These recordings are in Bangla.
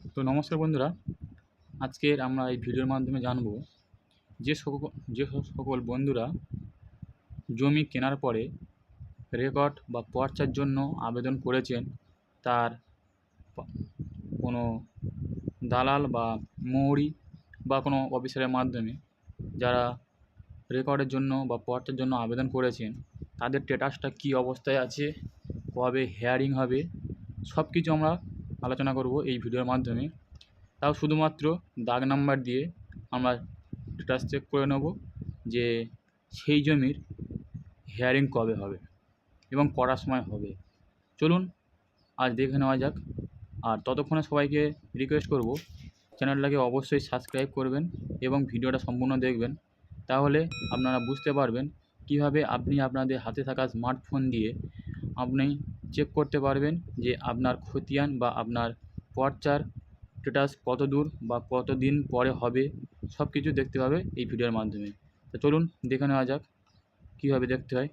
তো নমস্কার বন্ধুরা, আজকের আমরা এই ভিডিওর মাধ্যমে জানব যে সকল যে সকল বন্ধুরা জমি কেনার পরে রেকর্ড বা পর্চার জন্য আবেদন করেছেন, তার কোনো দালাল বা মৌরি বা কোনো অফিসারের মাধ্যমে যারা রেকর্ডের জন্য বা পর্চার জন্য আবেদন করেছেন, তাদের স্ট্যাটাসটা কী অবস্থায় আছে, কবে হেয়ারিং হবে সব কিছু আমরা আলোচনা করব এই ভিডিওর মাধ্যমে। তাও শুধুমাত্র দাগ নাম্বার দিয়ে আমরা স্ট্যাটাস চেক করে নেব যে সেই জমির হেয়ারিং কবে হবে এবং কটার সময় হবে। চলুন, আজ দেখে নেওয়া যাক। আর ততক্ষণে সবাইকে রিকোয়েস্ট করব চ্যানেলটাকে অবশ্যই সাবস্ক্রাইব করবেন এবং ভিডিওটা সম্পূর্ণ দেখবেন। তাহলে আপনারা বুঝতে পারবেন কীভাবে আপনি আপনাদের হাতে থাকা স্মার্টফোন দিয়ে আপনি চেক করতে পারবেন যে আপনার খতিয়ান বা আপনার পর্চার স্ট্যাটাস কত দূর বা কত দিন পরে হবে সব কিছু দেখতে পাবে এই ভিডিওর মাধ্যমে। তো চলুন দেখে নেওয়া যাক কীভাবে দেখতে হয়।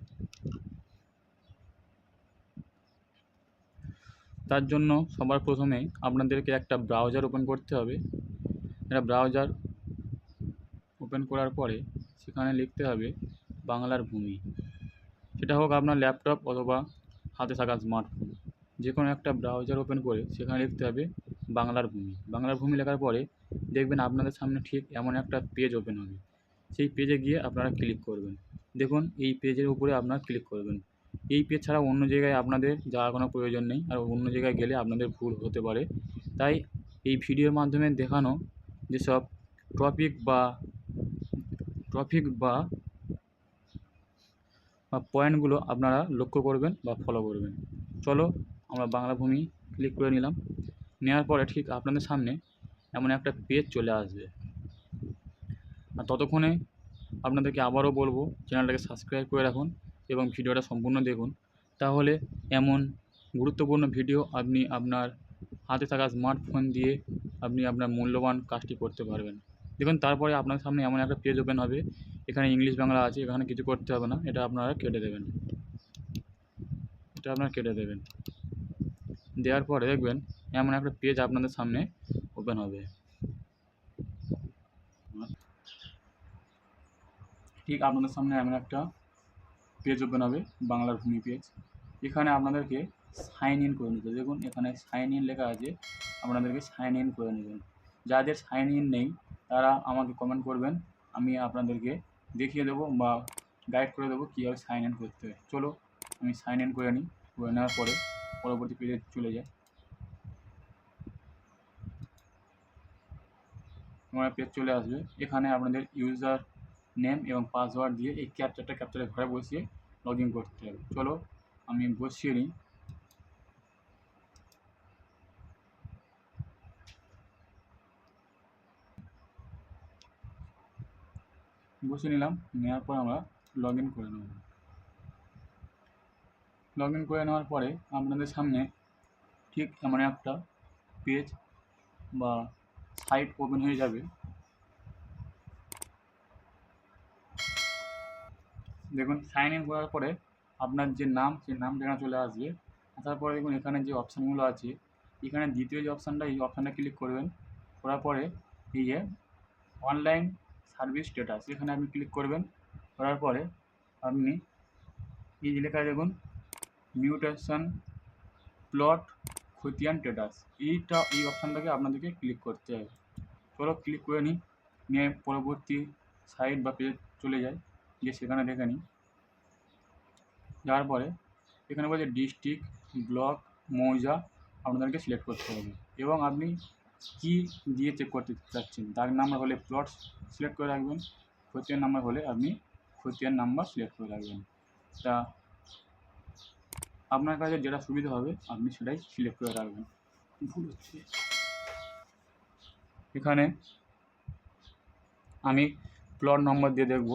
তার জন্য সবার প্রথমে আপনাদেরকে একটা ব্রাউজার ওপেন করতে হবে। একটা ব্রাউজার ওপেন করার পরে সেখানে লিখতে হবে বাংলার ভূমি। সেটা হোক আপনার ল্যাপটপ অথবা হাতে থাকা স্মার্টফোন যে কোনো একটা ব্রাউজার ওপেন করে সেখানে লিখতে হবে বাংলার ভূমি। বাংলার ভূমি লেখার পরে দেখবেন আপনাদের সামনে ঠিক এমন একটা পেজ ওপেন হবে। সেই পেজে গিয়ে আপনারা ক্লিক করবেন। দেখুন, এই পেজের উপরে আপনারা ক্লিক করবেন। এই পেজ ছাড়া অন্য জায়গায় আপনাদের যাওয়ার কোনো প্রয়োজন নেই আর অন্য জায়গায় গেলে আপনাদের ভুল হতে পারে। তাই এই ভিডিওর মাধ্যমে দেখানো যেসব টপিক বা টপিক বা পয়েন্টগুলো আপনারা লক্ষ্য করবেন বা ফলো করবেন। চলো, আমরা বাংলা ভূমি ক্লিক করে নিলাম। নেওয়ার পরে ঠিক আপনাদের সামনে এমন একটা পেজ চলে আসবে। আর ততক্ষণে আপনাদেরকে আবারও বলব চ্যানেলটাকে সাবস্ক্রাইব করে রাখুন এবং ভিডিওটা সম্পূর্ণ দেখুন। তাহলে এমন গুরুত্বপূর্ণ ভিডিও আপনি আপনার হাতে থাকা স্মার্টফোন দিয়ে আপনি আপনার মূল্যবান কাজটি করতে পারবেন। দেখুন, তারপরে আপনার সামনে এমন একটা পেজ ওপেন হবে। এখানে ইংলিশ বাংলা আছে, এখানে কিছু করতে হবে না, এটা আপনারা কেটে দেবেন। এটা আপনারা কেটে দেবেন। দেওয়ার পরে দেখবেন এমন একটা পেজ আপনাদের সামনে ওপেন হবে। ঠিক আপনাদের সামনে এমন একটা পেজ ওপেন হবে, বাংলার ভূমি পেজ এখানে আপনাদেরকে সাইন ইন করে নিতে। দেখুন, এখানে সাইন ইন লেখা আছে, আপনাদেরকে সাইন ইন করে নেবেন। যাদের সাইন ইন নেই, তারা আমাকে কমেন্ট করবেন, আমি আপনাদেরকে দেখিয়ে দেবো বা গাইড করে দেবো কীভাবে সাইন ইন করতে হয়। চলো, আমি সাইন ইন করে নিই, করে নেওয়ার পরে পরবর্তী পেজে চলে যাই। আমার পেজ চলে আসবে। এখানে আপনাদের ইউজার নেম এবং পাসওয়ার্ড দিয়ে এই ক্যাপচারটা ক্যাপচারে ঘরে বসিয়ে লগ ইন করতে হবে। চলো, আমি বসিয়ে নিই। বসিয়ে নিলাম, নেওয়ার পর আমরা লগ ইন করে নেব। লগ ইন করে নেওয়ার পরে আপনাদের সামনে ঠিক এমন একটা পেজ বা সাইট ওপেন হয়ে যাবে। দেখুন সাইন ইন করার পরে আপনার যে নাম, সেই নামটা এখানে চলে আসবে। আসার পরে দেখুন, এখানে যে অপশানগুলো আছে, এখানে দ্বিতীয় যে অপশানটা এই অপশানটা ক্লিক করবেন। করার পরে এই যে অনলাইন সার্ভিস স্ট্যাটাস এখানে আপনি ক্লিক করবেন, করার পরে আপনি এই লেখা দেখুন মিউটেশন প্লট খতিয়ান স্ট্যাটাস এইটা এই অপশানটাকে আপনাদেরকে ক্লিক করতে হবে। চলো ক্লিক করে নিই, নিয়ে পরবর্তী সাইট বা পেজ চলে যায় গিয়ে সেখানে দেখে নিই। যাওয়ার পরে এখানে বলছে ডিস্ট্রিক্ট ব্লক মৌজা, আপনাদেরকে সিলেক্ট করতে হবে। এবং আপনি কী দিয়ে চেক করতে চাচ্ছেন? দাগ নাম্বার হলে প্লট সিলেক্ট করে রাখবেন খতিয়ান নাম্বার হলে আপনি খতিয়ান নাম্বার সিলেক্ট করে রাখবেন। তা আপনার কাছে যেটা সুবিধা হবে আপনি সেটাই সিলেক্ট করে রাখবেন। ভুল হচ্ছে। এখানে আমি প্লট নম্বর দিয়ে দেখব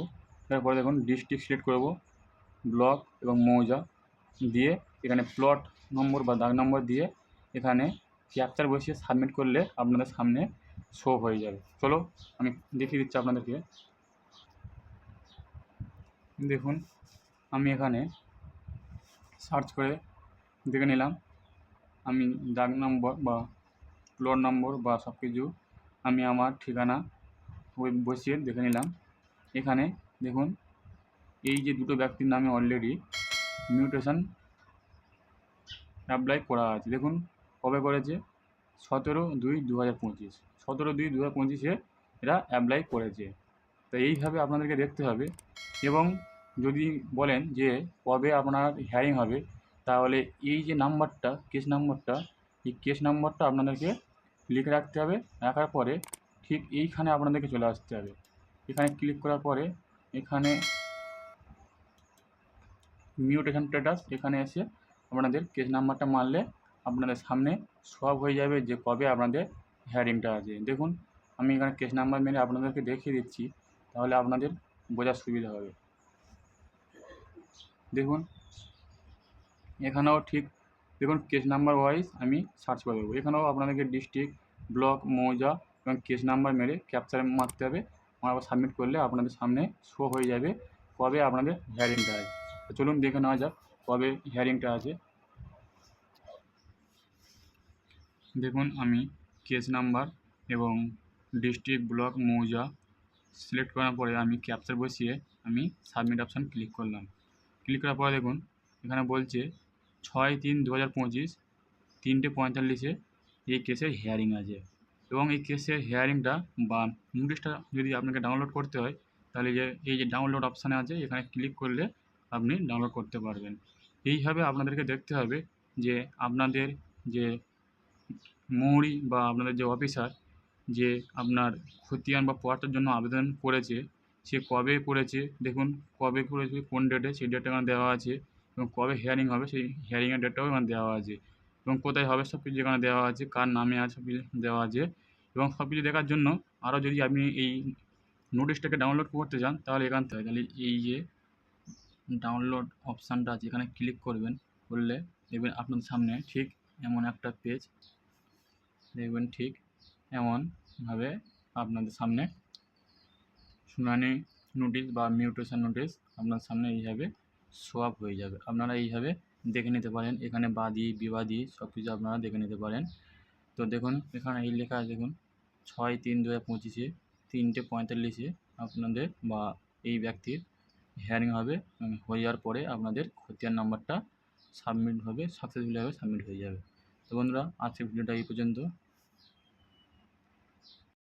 তারপরে দেখুন ডিস্ট্রিক্ট সিলেক্ট করব ব্লক এবং মৌজা দিয়ে এখানে প্লট নম্বর বা দাগ নম্বর দিয়ে এখানে ক্যাপচার বসিয়ে সাবমিট করলে আপনাদের সামনে শো হয়ে যাবে। চলো, আমি দেখিয়ে দিচ্ছি আপনাদেরকে। দেখুন, আমি এখানে সার্চ করে দেখে নিলাম। আমি দাগ নম্বর বা ফ্লোর নম্বর বা সব কিছু আমি আমার ঠিকানা ওই বসিয়ে দেখে নিলাম। এখানে দেখুন, এই যে দুটো ব্যক্তির নামে অলরেডি মিউটেশন অ্যাপ্লাই করা আছে। দেখুন কবে করেছে? সতেরো দুই দু হাজার পঁচিশ। সতেরো দুই দু হাজার পঁচিশে এরা অ্যাপ্লাই করেছে। তো এইভাবে আপনাদেরকে দেখতে হবে এবং যদি বলেন যে কবে আপনার হিয়ারিং হবে, তাহলে এই যে নাম্বারটা কেস নাম্বারটা, এই কেস নাম্বারটা আপনাদেরকে লিখে রাখতে হবে। রাখার পরে ঠিক এইখানে আপনাদেরকে চলে আসতে হবে। এখানে ক্লিক করার পরে এখানে মিউটেশন স্ট্যাটাস এখানে এসে আপনাদের কেস নাম্বারটা মারলে আপনাদের সামনে সব হয়ে যাবে যে কবে আপনাদের হিয়ারিংটা আছে। দেখুন, আমি এখানে কেস নাম্বার মেরে আপনাদেরকে দেখিয়ে দিচ্ছি, তাহলে আপনাদের বোঝার সুবিধা হবে। দেখুন, এখানেও ঠিক, দেখুন কেস নাম্বার ওয়াইজ আমি সার্চ করে দেবো। এখানেও আপনাদেরকে ডিস্ট্রিক্ট ব্লক মৌজা এবং কেস নাম্বার মেরে ক্যাপচার মারতে হবে। আবার সাবমিট করলে আপনাদের সামনে শো হয়ে যাবে কবে আপনাদের হিয়ারিংটা আছে। চলুন দেখে নেওয়া যাক কবে হিয়ারিংটা আছে। দেখুন, আমি কেস নাম্বার এবং ডিস্ট্রিক্ট ব্লক মৌজা সিলেক্ট করার পরে আমি ক্যাপচার বসিয়ে আমি সাবমিট অপশান ক্লিক করলাম। ক্লিক করার পরে দেখুন, এখানে বলছে ছয় তিন দু হাজার পঁচিশ, তিনটে পঁয়তাল্লিশে এই কেসের হিয়ারিং আছে। এবং এই কেসের হিয়ারিংটা বা নোটিশটা যদি আপনাকে ডাউনলোড করতে হয়, তাহলে যে এই যে ডাউনলোড অপশানে আছে, এখানে ক্লিক করলে আপনি ডাউনলোড করতে পারবেন। এইভাবে আপনাদেরকে দেখতে হবে যে আপনাদের যে মৌরি বা আপনাদের যে অফিসার যে আপনার খতিয়ান বা পয়াটার জন্য আবেদন করেছে, সে কবে করেছে, দেখুন কবে করেছে, কোন ডেটে সেই ডেটটা এখানে দেওয়া আছে এবং কবে হিয়ারিং হবে, সেই হিয়ারিংয়ের ডেটটাও এখানে দেওয়া আছে এবং কোথায় হবে সব কিছু এখানে দেওয়া আছে, কার নামে আছে সব কিছু দেওয়া আছে এবং সব কিছু দেখার জন্য আরও যদি আপনি এই নোটিশটাকে ডাউনলোড করতে চান, তাহলে এখান থেকে তাহলে এই যে ডাউনলোড অপশানটা আছে, এখানে ক্লিক করবেন, করলে দেখবেন আপনার সামনে ঠিক এমন একটা পেজ দেখবেন ঠিক এমনভাবে আপনাদের সামনে শুনানি নোটিশ বা মিউটেশন নোটিশ আপনার সামনে এইভাবে আপ হয়ে যাবে। আপনারা এইভাবে দেখে নিতে পারেন। এখানে বাদী, বিবাদী সব কিছু আপনারা দেখে নিতে পারেন। তো দেখুন, এখানে এই লেখা আছে দেখুন, ছয় তিন দু হাজার পঁচিশে তিনটে পঁয়তাল্লিশে আপনাদের বা এই ব্যক্তির হিয়ারিং হবে হয়ে যাওয়ার পরে আপনাদের খতিয়ান নাম্বারটা সাবমিট হবে সাকসেসফুলিভাবে সাবমিট হয়ে যাবে। তো বন্ধুরা, আজকের ভিডিওটা এই পর্যন্ত।